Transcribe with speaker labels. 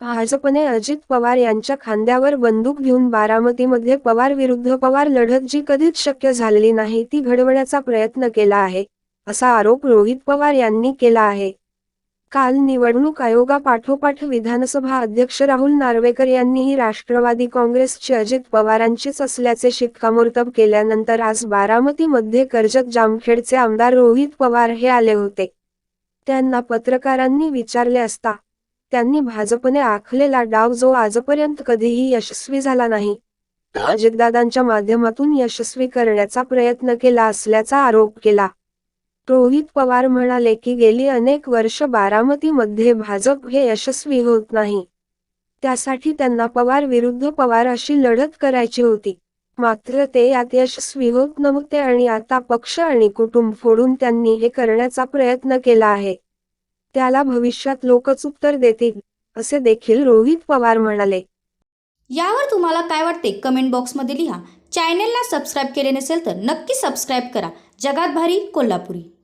Speaker 1: भाजपने अजित पवार यांच्या खांद्यावर बंदूक घेऊन बारामतीमध्ये पवार विरुद्ध पवार लढत जी कधीच शक्य झालेली नाही ती घडवण्याचा प्रयत्न केला आहे असा आरोप रोहित पवार यांनी केला आहे. काल निवडणूक आयोगापाठोपाठ विधानसभा अध्यक्ष राहुल नार्वेकर यांनीही राष्ट्रवादी काँग्रेसचे अजित पवारांचीच असल्याचे शिक्कामोर्तब केल्यानंतर आज बारामतीमध्ये कर्जत जामखेडचे आमदार रोहित पवार हे आले होते. त्यांना पत्रकारांनी विचारले असता त्यांनी भाजपने आखलेला डाव जो आजपर्यंत कधीही यशस्वी झाला नाही अजितदादांच्या माध्यमातून यशस्वी करण्याचा प्रयत्न केला असल्याचा आरोप केला. रोहित पवार म्हणाले की गेली अनेक वर्ष बारामतीमध्ये भाजप हे यशस्वी होत नाही. त्यासाठी त्यांना पवार विरुद्ध पवार अशी लढत करायची होती. मात्र ते यात यशस्वी होत नव्हते आणि आता पक्ष आणि कुटुंब फोडून त्यांनी हे करण्याचा प्रयत्न केला आहे. त्याला भविष्यात लोकच उत्तर देतील असे देखील रोहित पवार म्हणाले.
Speaker 2: यावर तुम्हाला काय वाटते कमेंट बॉक्समध्ये लिहा. चॅनेलला सबस्क्राईब केले नसेल तर नक्की सबस्क्राईब करा. जगात भारी कोल्हापुरी.